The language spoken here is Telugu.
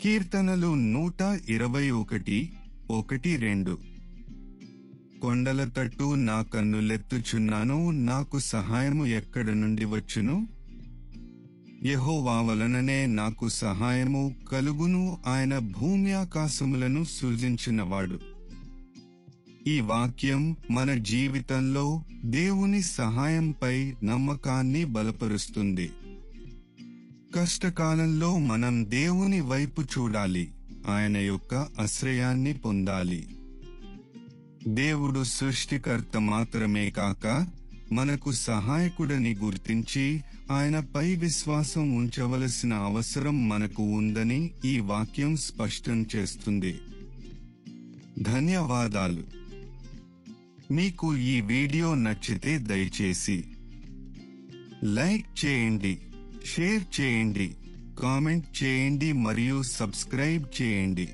కీర్తనలు నూట ఇరవై ఒకటి ఒకటి రెండు. కొండల తట్టు నా కన్నులెత్తుచున్నాను నాకు సహాయము ఎక్కడ నుండి వచ్చును? యహోవా వలననే నాకు సహాయము కలుగును ఆయన భూమి ఆకాశములను సృజించినవాడు. ఈ వాక్యం మన జీవితంలో దేవుని సహాయంపై నమ్మకాన్ని బలపరుస్తుంది. కష్టకాలంలో మనం దేవుని వైపు చూడాలి. ఆయన యొక్క ఆశ్రయాన్ని పొందాలి. దేవుడు సృష్టికర్త మాత్రమే కాక మనకు సహాయకుడని గుర్తించి ఆయనపై విశ్వాసం ఉంచవలసిన అవసరం మనకు ఉందని ఈ వాక్యం స్పష్టం చేస్తుంది. ధన్యవాదాలు. మీకు ఈ వీడియో నచ్చితే దయచేసి లైక్ చేయండి. షేర్ చేయండి కామెంట్ చేయండి మరియు సబ్స్క్రైబ్ చేయండి.